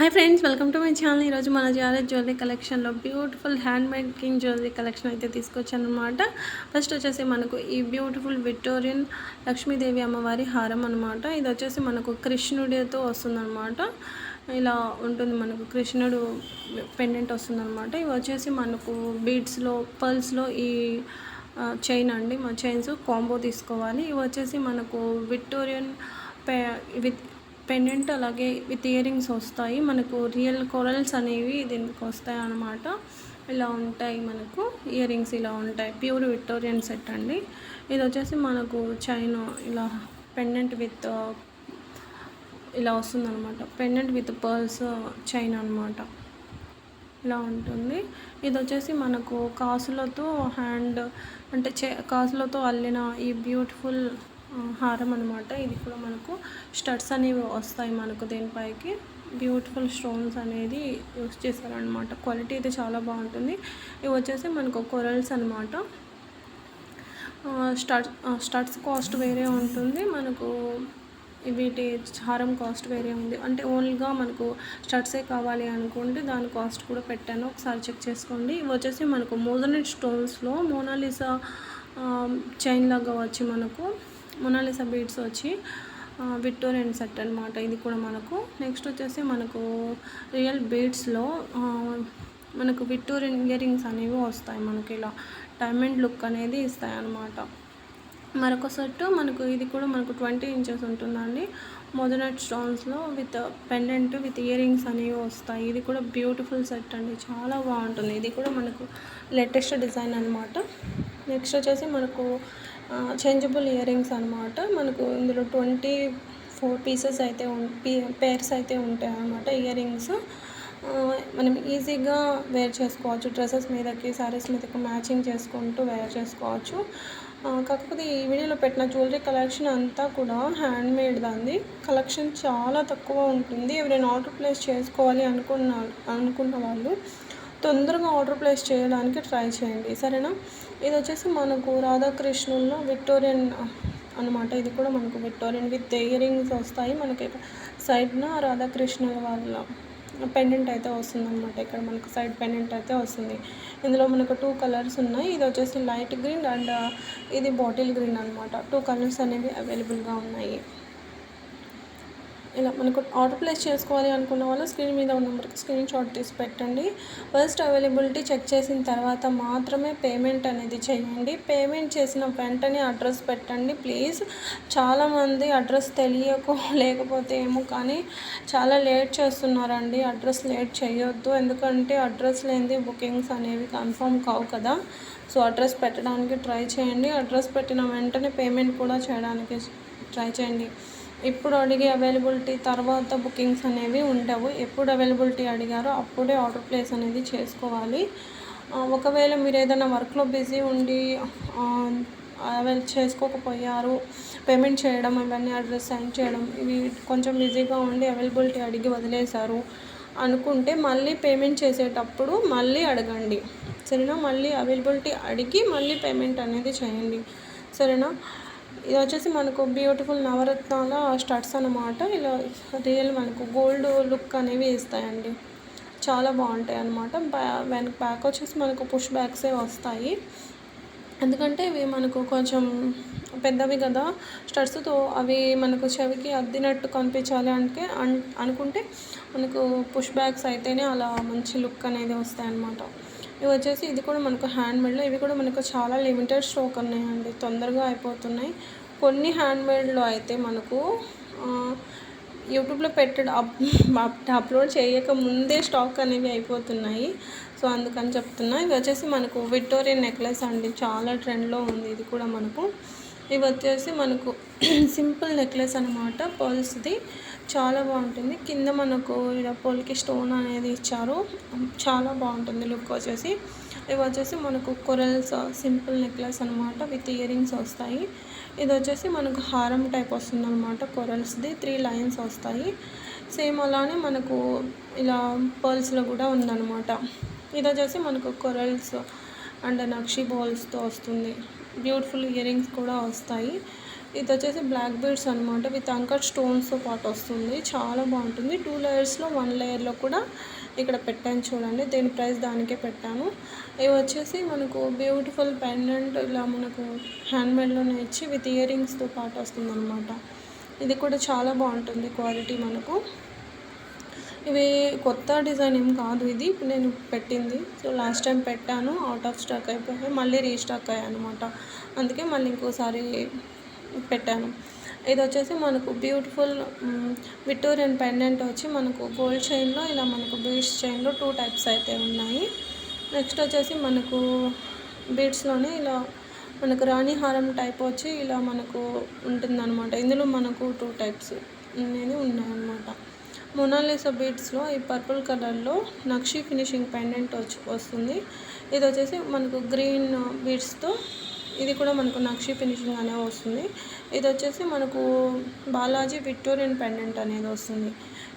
Hi friends welcome to my channel ఈరోజు మన jewellery jewellery కలెక్షన్లో beautiful hand making jewellery collection అయితే తీసుకొచ్చాను అనమాట ఫస్ట్ వచ్చేసి మనకు ఈ బ్యూటిఫుల్ విక్టోరియన్ లక్ష్మీదేవి అమ్మవారి హారం అనమాట ఇది వచ్చేసి మనకు కృష్ణుడితో వస్తుందన్నమాట. ఇలా ఉంటుంది మనకు కృష్ణుడు పెండెంట్ వస్తుందన్నమాట. ఇవి వచ్చేసి మనకు బీడ్స్లో పర్ల్స్లో ఈ చైన్ అండి. మా చైన్స్ కాంబో తీసుకోవాలి. ఇవి వచ్చేసి మనకు విక్టోరియన్ పే విత్ పెండెంట్ అలాగే విత్ ఇయరింగ్స్ వస్తాయి. మనకు రియల్ కొరల్స్ అనేవి దీనికి వస్తాయి అన్నమాట. ఇలా ఉంటాయి మనకు. ఇయరింగ్స్ ఇలా ఉంటాయి. ప్యూర్ విక్టోరియన్ సెట్ అండి. ఇది వచ్చేసి మనకు చైనా ఇలా పెండెంట్ విత్ ఇలా వస్తుందన్నమాట. పెండెంట్ విత్ పర్ల్స్ చైన్ అనమాట ఇలా ఉంటుంది. ఇది వచ్చేసి మనకు కాసులతో హ్యాండ్ అంటే చే కాసులతో అల్లిన ఈ బ్యూటిఫుల్ హారం అనమాట ఇది కూడా మనకు స్టడ్స్ అనేవి వస్తాయి మనకు దీనిపైకి. బ్యూటిఫుల్ స్టోన్స్ అనేది యూస్ చేశారనమాట క్వాలిటీ అయితే చాలా బాగుంటుంది. ఇవి వచ్చేసి మనకు కొరల్స్ అనమాట స్టడ్ స్టడ్స్ కాస్ట్ వేరే ఉంటుంది. మనకు వీటి హారం కాస్ట్ వేరే ఉంది. అంటే ఓన్లీగా మనకు స్టడ్సే కావాలి అనుకుంటే దాని కాస్ట్ కూడా పెట్టాను. ఒకసారి చెక్ చేసుకోండి. ఇవి వచ్చేసి మనకు మోజనెట్ స్టోన్స్లో మోనాలిసా చైన్ లాగా వచ్చి మనకు మొనాలిసా బీడ్స్ వచ్చి విక్టోరియన్ సెట్ అనమాట ఇది కూడా మనకు. నెక్స్ట్ వచ్చేసి మనకు రియల్ బీడ్స్లో మనకు విక్టోరియన్ ఇయర్ రింగ్స్ అనేవి వస్తాయి మనకి ఇలా. డైమండ్ లుక్ అనేది ఇస్తాయి అన్నమాట మరొక సెట్ మనకు ఇది కూడా మనకు ట్వంటీ ఇంచెస్ ఉంటుందండి. మొదనట్ స్టోన్స్లో with pendant with earrings అనేవి వస్తాయి. ఇది కూడా బ్యూటిఫుల్ సెట్ అండి. చాలా బాగుంటుంది. ఇది కూడా మనకు లేటెస్ట్ డిజైన్ అనమాట నెక్స్ట్ వచ్చేసి మనకు చేంజబుల్ ఇయర్ రింగ్స్ అనమాట మనకు ఇందులో ట్వంటీ ఫోర్ పీసెస్ అయితే పేర్స్ అయితే ఉంటాయి అనమాట ఇయర్ రింగ్స్ మనం ఈజీగా వేర్ చేసుకోవచ్చు. డ్రెస్సెస్ మీదకి శారీస్ మీదకి మ్యాచింగ్ చేసుకుంటూ వేర్ చేసుకోవచ్చు. కాకపోతే ఈ వీడియోలో పెట్టిన జ్యువెలరీ కలెక్షన్ అంతా కూడా హ్యాండ్మేడ్ దాన్ని కలెక్షన్ చాలా తక్కువ ఉంటుంది. ఎవరైనా ఆర్డర్ ప్లేస్ చేసుకోవాలి అనుకున్న అనుకున్న వాళ్ళు తొందరగా ఆర్డర్ ప్లేస్ చేయడానికి ట్రై చేయండి. సరేనా? ఇది వచ్చేసి మనకు రాధాకృష్ణుల్లో విక్టోరియన్ అనమాట ఇది కూడా మనకు విక్టోరియన్ విత్ ఇయరింగ్స్ వస్తాయి. మనకి సైడ్న రాధాకృష్ణుల వాళ్ళ పెండెంట్ అయితే వస్తుంది అనమాట ఇక్కడ మనకు సైడ్ పెండెంట్ అయితే వస్తుంది. ఇందులో మనకు టూ కలర్స్ ఉన్నాయి. ఇది వచ్చేసి లైట్ గ్రీన్ అండ్ ఇది బాటిల్ గ్రీన్ అనమాట టూ కలర్స్ అనేవి అవైలబుల్గా ఉన్నాయి. ఇలా మనకు ఆర్డర్ ప్లేస్ చేసుకోవాలి అనుకున్న వాళ్ళు స్క్రీన్ మీద ఉన్న నెంబర్కి స్క్రీన్ షాట్ తీసి పెట్టండి. ఫస్ట్ అవైలబిలిటీ చెక్ చేసిన తర్వాత మాత్రమే పేమెంట్ అనేది చేయండి. పేమెంట్ చేసిన వెంటనే అడ్రస్ పెట్టండి. ప్లీజ్ చాలామంది అడ్రస్ తెలియక లేకపోతే ఏమో కానీ చాలా లేట్ చేస్తున్నారండి. అడ్రస్ లేట్ చేయొద్దు. ఎందుకంటే అడ్రస్ లేనిది బుకింగ్స్ అనేవి కన్ఫర్మ్ కావు కదా. సో అడ్రస్ పెట్టడానికి ట్రై చేయండి. అడ్రస్ పెట్టిన వెంటనే పేమెంట్ కూడా చేయడానికి ట్రై చేయండి. ఇప్పుడు అడిగే అవైలబిలిటీ తర్వాత బుకింగ్స్ అనేవి ఉండవు. ఎప్పుడు అవైలబిలిటీ అడిగారో అప్పుడే ఆర్డర్ ప్లేస్ అనేది చేసుకోవాలి. ఒకవేళ మీరు ఏదైనా వర్క్లో బిజీ ఉండి అవైల్ చేసుకోకపోయారు పేమెంట్ చేయడం ఇవన్నీ అడ్రస్ సెండ్ చేయడం ఇవి కొంచెం బిజీగా ఉండి అవైలబిలిటీ అడిగి వదిలేశారు అనుకుంటే మళ్ళీ పేమెంట్ చేసేటప్పుడు మళ్ళీ అడగండి. సరేనా? మళ్ళీ అవైలబిలిటీ అడిగి మళ్ళీ పేమెంట్ అనేది చేయండి. సరేనా? ఇది వచ్చేసి మనకు బ్యూటిఫుల్ నవరత్నాల స్టడ్స్ అనమాట ఇలా రియల్ మనకు గోల్డ్ లుక్ అనేవి ఇస్తాయండి. చాలా బాగుంటాయి అనమాట వెనక బ్యాక్ వచ్చేసి మనకు పుష్ బ్యాగ్సే వస్తాయి. ఎందుకంటే ఇవి మనకు కొంచెం పెద్దవి కదా. స్టడ్స్తో అవి మనకు చెవికి అద్దినట్టు కనిపించాలి అంటే అనుకుంటే మనకు పుష్ బ్యాగ్స్ అయితేనే అలా మంచి లుక్ అనేది వస్తాయి అన్నమాట ఇవి వచ్చేసి ఇది కూడా మనకు హ్యాండ్మేడ్లో ఇవి కూడా మనకు చాలా లిమిటెడ్ స్టాక్ ఉన్నాయండి. తొందరగా అయిపోతున్నాయి. కొన్ని హ్యాండ్మేడ్లో అయితే మనకు యూట్యూబ్లో పెట్టడం అప్ అప్లోడ్ చేయక ముందే స్టాక్ అనేవి అయిపోతున్నాయి. సో అందుకని చెప్తున్నా. ఇవి వచ్చేసి మనకు విక్టోరియన్ నెక్లెస్ అండి. చాలా ట్రెండ్లో ఉంది. ఇది కూడా మనకు. ఇవి వచ్చేసి మనకు సింపుల్ నెక్లెస్ అనమాట పర్ల్స్ది. చాలా బాగుంటుంది. కింద మనకు ఇలా పోల్కి స్టోన్ అనేది ఇచ్చారు. చాలా బాగుంటుంది లుక్ వచ్చేసి. ఇవి వచ్చేసి మనకు కొరల్స్ సింపుల్ నెక్లెస్ అనమాట విత్ ఇయరింగ్స్ వస్తాయి. ఇది వచ్చేసి మనకు హారం టైప్ వస్తుంది అనమాట కొరల్స్ది. త్రీ లైన్స్ వస్తాయి. సేమ్ అలానే మనకు ఇలా పర్ల్స్లో కూడా ఉందన్నమాట. ఇది వచ్చేసి మనకు కొరల్స్ అండ్ నక్షి బాల్స్తో వస్తుంది. బ్యూటిఫుల్ ఇయరింగ్స్ కూడా వస్తాయి. ఇది వచ్చేసి బ్లాక్ బీడ్స్ అనమాట విత్ అంకర్ స్టోన్స్తో పాటు వస్తుంది. చాలా బాగుంటుంది. టూ లేయర్స్లో వన్ లేయర్లో కూడా ఇక్కడ పెట్టాను చూడండి. దీని ప్రైస్ దానికే పెట్టాను. ఇవి వచ్చేసి మనకు బ్యూటిఫుల్ పెండెంట్ ఇలా మనకు హ్యాండ్మేడ్లోనే ఇచ్చి విత్ ఇయర్ రింగ్స్తో పాటు వస్తుంది అనమాట ఇది కూడా చాలా బాగుంటుంది క్వాలిటీ మనకు. ఇవి కొత్త డిజైన్ ఏం కాదు ఇది. నేను పెట్టింది. సో లాస్ట్ టైం పెట్టాను. అవుట్ ఆఫ్ స్టాక్ అయిపోయి మళ్ళీ రీస్టాక్ అయ్యాయి అనమాట అందుకే మళ్ళీ ఇంకోసారి పెట్టాను. ఇది వచ్చేసి మనకు బ్యూటిఫుల్ విక్టోరియన్ పెండెంట్ వచ్చి మనకు గోల్డ్ చైన్లో ఇలా మనకు బీడ్స్ చైన్లో టూ టైప్స్ అయితే ఉన్నాయి. నెక్స్ట్ వచ్చేసి మనకు బీడ్స్లోనే ఇలా మనకు రాణి హారం టైప్ వచ్చి ఇలా మనకు ఉంటుందన్నమాట. ఇందులో మనకు టూ టైప్స్ అనేది ఉన్నాయన్నమాట. మొనాలిసా బీడ్స్లో ఈ పర్పుల్ కలర్లో నక్షి ఫినిషింగ్ పెండెంట్ వచ్చి వస్తుంది. ఇది వచ్చేసి మనకు గ్రీన్ బీడ్స్తో ఇది కూడా మనకు నక్షి ఫినిషింగ్ అనేది వస్తుంది. ఇది వచ్చేసి మనకు బాలాజీ విక్టోరియన్ పెండెంట్ అనేది వస్తుంది.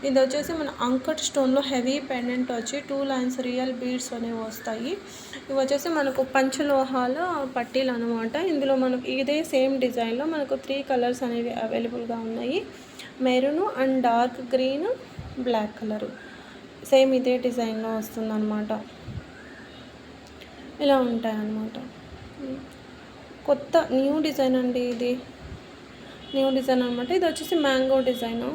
ఇది వచ్చేసి మన అంకట్ స్టోన్లో హెవీ పెండెంట్ వచ్చి టూ లైన్స్ రియల్ బీడ్స్ అనేవి వస్తాయి. ఇవి వచ్చేసి మనకు పంచలోహాల పట్టీలు అనమాట ఇందులో మనకు ఇదే సేమ్ డిజైన్లో మనకు త్రీ కలర్స్ అనేవి అవైలబుల్గా ఉన్నాయి. Maroon and dark green black colour same ఇదే డిజైన్లో వస్తుందన్నమాట. ఇలా ఉంటాయన్నమాట. కొత్త న్యూ డిజైన్ అండి ఇది. న్యూ డిజైన్ అనమాట ఇది వచ్చేసి మ్యాంగో డిజైను.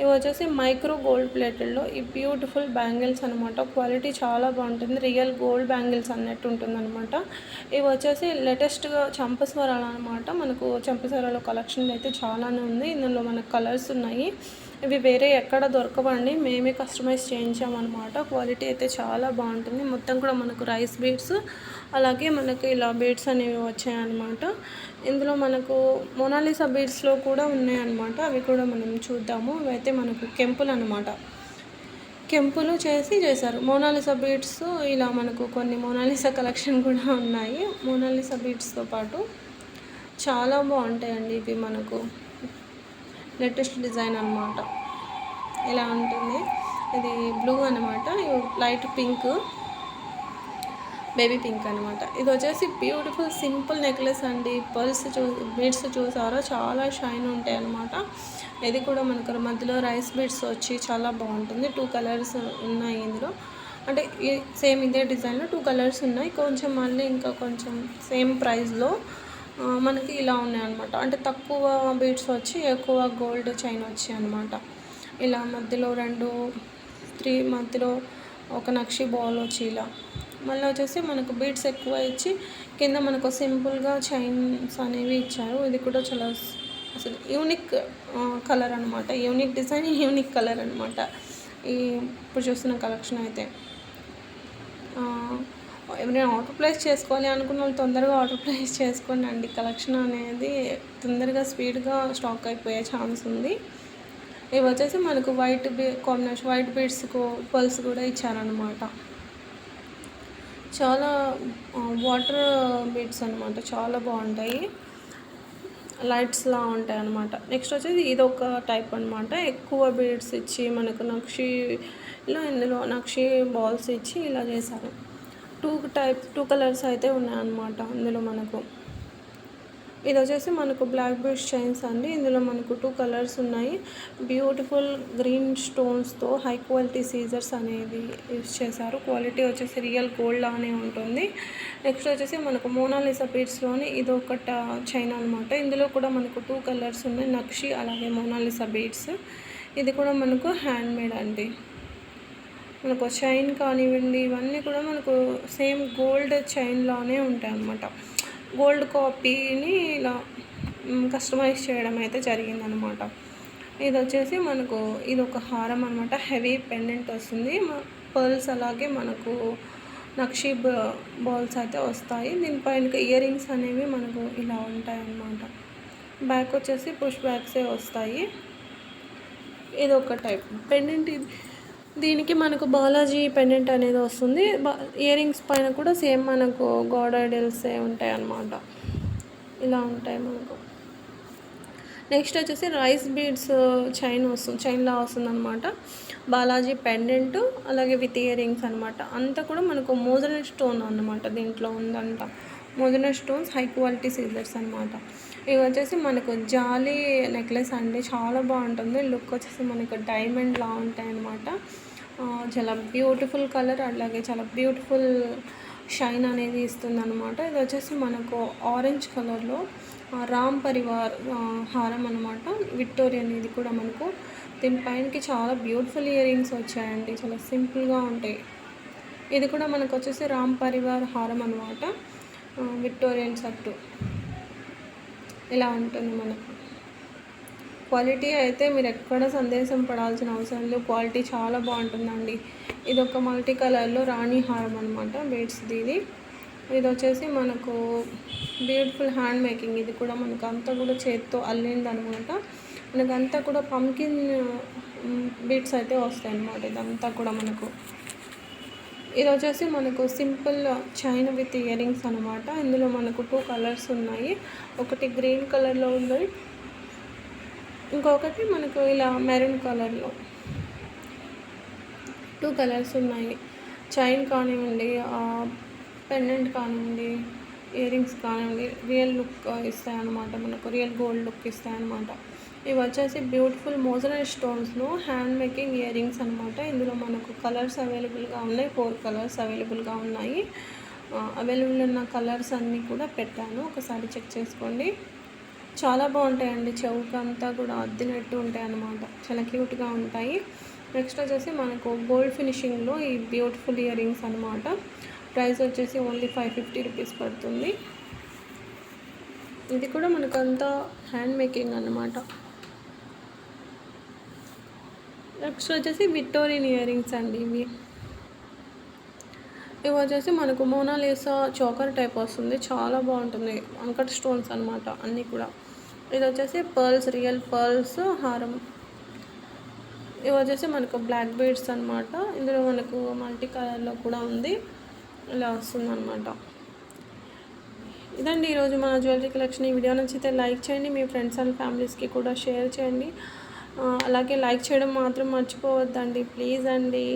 ఇవి వచ్చేసి మైక్రో గోల్డ్ ప్లేటెడ్లో. ఈ బ్యూటిఫుల్ బ్యాంగిల్స్ అనమాట క్వాలిటీ చాలా బాగుంటుంది. రియల్ గోల్డ్ బ్యాంగిల్స్ అన్నట్టు ఉంటుంది అనమాట ఇవి వచ్చేసి లేటెస్ట్గా చంపస్వరాలు అనమాట మనకు చంపస్వరాల కలెక్షన్ అయితే చాలానే ఉంది. ఇందులో మనకు కలర్స్ ఉన్నాయి. ఇవి వేరే ఎక్కడ దొరకవండి. మేమే కస్టమైజ్ చేయించామన్నమాట. క్వాలిటీ అయితే చాలా బాగుంటుంది. మొత్తం కూడా మనకు రైస్ బీడ్స్ అలాగే మనకి ఇలా బీడ్స్ అనేవి వచ్చాయన్నమాట. ఇందులో మనకు మొనాలిసా బీడ్స్లో కూడా ఉన్నాయన్నమాట. అవి కూడా మనం చూద్దాము. ఇవైతే మనకు కెంపులు అనమాట కెంపులు చేసి చేశారు. మోనాలిసా బీడ్స్ ఇలా మనకు కొన్ని మోనాలిసా కలెక్షన్ కూడా ఉన్నాయి. మోనాలిసా బీడ్స్తో పాటు చాలా బాగుంటాయండి ఇవి మనకు. లేటెస్ట్ డిజైన్ అనమాట ఇలా ఉంటుంది? ఇది బ్లూ అనమాట లైట్ పింక్ బేబీ పింక్ అనమాట ఇది వచ్చేసి బ్యూటిఫుల్ సింపుల్ నెక్లెస్ అండి. పర్ల్స్ చూ బీడ్స్ చూసారో? చాలా షైన్ ఉంటాయి అనమాట ఇది కూడా మనకు మధ్యలో రైస్ బీడ్స్ వచ్చి చాలా బాగుంటుంది. టూ కలర్స్ ఉన్నాయి ఇందులో. అంటే సేమ్ ఇదే డిజైన్లో టూ కలర్స్ ఉన్నాయి. కొంచెం మళ్ళీ ఇంకా కొంచెం సేమ్ ప్రైస్లో మనకి ఇలా ఉన్నాయి అనమాట అంటే తక్కువ బీడ్స్ వచ్చి ఎక్కువ గోల్డ్ చైన్ వచ్చాయి అనమాట ఇలా మధ్యలో రెండు త్రీ మధ్యలో ఒక నక్షి బాల్ వచ్చి ఇలా. మళ్ళీ వచ్చేసి మనకు బీడ్స్ ఎక్కువ ఇచ్చి కింద మనకు సింపుల్గా చైన్స్ అనేవి ఇచ్చారు. ఇది కూడా చాలా అసలు యూనిక్ కలర్ అనమాట యూనిక్ డిజైన్ యూనిక్ కలర్ అనమాట ఈ ఇప్పుడు చూస్తున్న కలెక్షన్ అయితే. ఎవరైనా ఆర్డర్ ప్లేస్ చేసుకోవాలి అనుకున్న వాళ్ళు తొందరగా ఆర్డర్ ప్లేస్ చేసుకోండి అండి. కలెక్షన్ అనేది తొందరగా స్పీడ్గా స్టాక్ అయిపోయే ఛాన్స్ ఉంది. ఇవి వచ్చేసి మనకు వైట్ బీ కాంబినేషన్ వైట్ బీడ్స్ పల్స్ కూడా ఇచ్చారనమాట చాలా వాటర్ బీట్స్ అనమాట చాలా బాగుంటాయి. లైట్స్లా ఉంటాయి అనమాట నెక్స్ట్ వచ్చేసి ఇది ఒక టైప్ అనమాట ఎక్కువ బీడ్స్ ఇచ్చి మనకు నక్షి ఇలా ఇందులో నక్షి బాల్స్ ఇచ్చి ఇలా చేశారు. టూ టైప్ టూ కలర్స్ అయితే ఉన్నాయన్నమాట ఇందులో మనకు. ఇది వచ్చేసి మనకు బ్లాక్ బీడ్స్ చైన్స్ అండి. ఇందులో మనకు టూ కలర్స్ ఉన్నాయి. బ్యూటిఫుల్ గ్రీన్ స్టోన్స్తో హై క్వాలిటీ సీజర్స్ అనేది యూస్ చేశారు. క్వాలిటీ వచ్చేసి రియల్ గోల్డ్ లానే ఉంటుంది. నెక్స్ట్ వచ్చేసి మనకు మోనాలిసా బీడ్స్లోని ఇది ఒక చైన్ అనమాట ఇందులో కూడా మనకు టూ కలర్స్ ఉన్నాయి. నక్షి అలాగే మోనాలిసా బీడ్స్ ఇది కూడా మనకు హ్యాండ్ మేడ్ అండి. మనకు చైన్ కానివ్వండి ఇవన్నీ కూడా మనకు సేమ్ గోల్డ్ చైన్లోనే ఉంటాయి అన్నమాట గోల్డ్ కాపీని ఇలా కస్టమైజ్ చేయడం అయితే జరిగిందనమాట. ఇది వచ్చేసి మనకు ఇది ఒక హారం అనమాట. హెవీ పెండెంట్ వస్తుంది. పర్ల్స్ అలాగే మనకు నక్షి బాల్స్ అయితే వస్తాయి. దీనిపైన ఇయర్ రింగ్స్ అనేవి మనకు ఇలా ఉంటాయి అన్నమాట బ్యాక్ వచ్చేసి పుష్ బ్యాగ్సే వస్తాయి. ఇది ఒక టైప్. పెండెంట్ ఇది దీనికి మనకు బాలాజీ పెండెంట్ అనేది వస్తుంది. ఇయర్ రింగ్స్ పైన కూడా సేమ్ మనకు గాడ్ ఐడల్సే ఉంటాయి అన్నమాట ఇలా ఉంటాయి మనకు. నెక్స్ట్ వచ్చేసి రైస్ బీడ్స్ చైన్ వస్తుంది చైన్లా వస్తుంది అనమాట బాలాజీ పెండెంట్ అలాగే విత్ ఇయర్ రింగ్స్ అనమాట అంతా కూడా మనకు మోదన స్టోన్ అనమాట దీంట్లో ఉందంట మోదన స్టోన్స్ హై క్వాలిటీ సీజర్స్ అనమాట ఇవి వచ్చేసి మనకు జాలీ నెక్లెస్ అండి. చాలా బాగుంటుంది. లుక్ వచ్చేసి మనకు డైమండ్లా ఉంటాయి అనమాట చాలా బ్యూటిఫుల్ కలర్ అలాగే చాలా బ్యూటిఫుల్ షైన్ అనేది ఇస్తుంది అనమాట ఇది వచ్చేసి మనకు ఆరెంజ్ కలర్లో రామ్ పరివార్ హారం అనమాట విక్టోరియన్ అనేది కూడా మనకు దీని పైనకి చాలా బ్యూటిఫుల్ ఇయర్ రింగ్స్ వచ్చాయండి. చాలా సింపుల్గా ఉంటాయి. ఇది కూడా మనకు వచ్చేసి రామ్ పరివార్ హారం అనమాట విక్టోరియన్ సట్టు. ఇలా ఉంటుంది మనకు. క్వాలిటీ అయితే మీరు ఎక్కడ సందేశం పడాల్సిన అవసరం లేదు. క్వాలిటీ చాలా బాగుంటుందండి. ఇది ఒక మల్టీ కలర్లో రాణి హారం అనమాట బీడ్స్ది ఇది. ఇది వచ్చేసి మనకు బ్యూటిఫుల్ హ్యాండ్ మేకింగ్. ఇది కూడా మనకు అంతా కూడా చేత్తో అల్లింది అనమాట మనకు అంతా కూడా పంకిన్ బీట్స్ అయితే వస్తాయి అనమాట ఇదంతా కూడా మనకు. ఇది వచ్చేసి మనకు simple chain with earrings అనమాట ఇందులో మనకు టూ కలర్స్ ఉన్నాయి. ఒకటి గ్రీన్ కలర్లో ఉంది. ఇంకొకటి మనకు ఇలా మెరూన్ కలర్లో టూ కలర్స్ ఉన్నాయి. చైన్ కానివ్వండి పెండెంట్ కానివ్వండి ఇయర్ రింగ్స్ కానివ్వండి రియల్ లుక్ ఇస్తాయన్నమాట మనకు రియల్ గోల్డ్ లుక్ ఇస్తాయన్నమాట. ఇవి వచ్చేసి బ్యూటిఫుల్ మోజరైజ్ స్టోన్స్లో హ్యాండ్ మేకింగ్ ఇయర్ రింగ్స్ అనమాట ఇందులో మనకు కలర్స్ అవైలబుల్గా ఉన్నాయి ఫోర్ కలర్స్ అవైలబుల్గా ఉన్నాయి. అవైలబుల్ ఉన్న కలర్స్ అన్నీ కూడా పెట్టాను. ఒకసారి చెక్ చేసుకోండి. చాలా బాగుంటాయండి. చౌక అంతా కూడా అద్దినట్టు ఉంటాయి అన్నమాట. చాలా క్యూట్గా ఉంటాయి. నెక్స్ట్ వచ్చేసి మనకు గోల్డ్ ఫినిషింగ్లో ఈ బ్యూటిఫుల్ ఇయర్ రింగ్స్ అనమాట ప్రైస్ వచ్చేసి ఓన్లీ ఫైవ్ ఫిఫ్టీ రూపీస్ పడుతుంది. ఇది కూడా మనకు హ్యాండ్ మేకింగ్ అన్నమాట. నెక్స్ట్ వచ్చేసి విక్టోరియన్ ఇయర్ రింగ్స్ అండి ఇవి. ఇవి వచ్చేసి మనకు మోనాలిసా చోకర్ టైప్ వస్తుంది. చాలా బాగుంటుంది. అంకట్ స్టోన్స్ అనమాట అన్నీ కూడా. ఇది వచ్చేసి పర్ల్స్ రియల్ పర్ల్స్ హారం. ఇవి వచ్చేసి మనకు బ్లాక్ బీడ్స్ అనమాట ఇందులో మనకు మల్టీ కలర్లో కూడా ఉంది. ఇలా వస్తుంది అనమాట ఇదండి ఈరోజు మన జ్యువెలరీ కలెక్షన్. ఈ వీడియో నచ్చితే లైక్ చేయండి. మీ ఫ్రెండ్స్ అండ్ ఫ్యామిలీస్కి కూడా షేర్ చేయండి. అలాగే లైక్ చేయడం మాత్రం మర్చిపోవద్దండి. ప్లీజ్ అండి.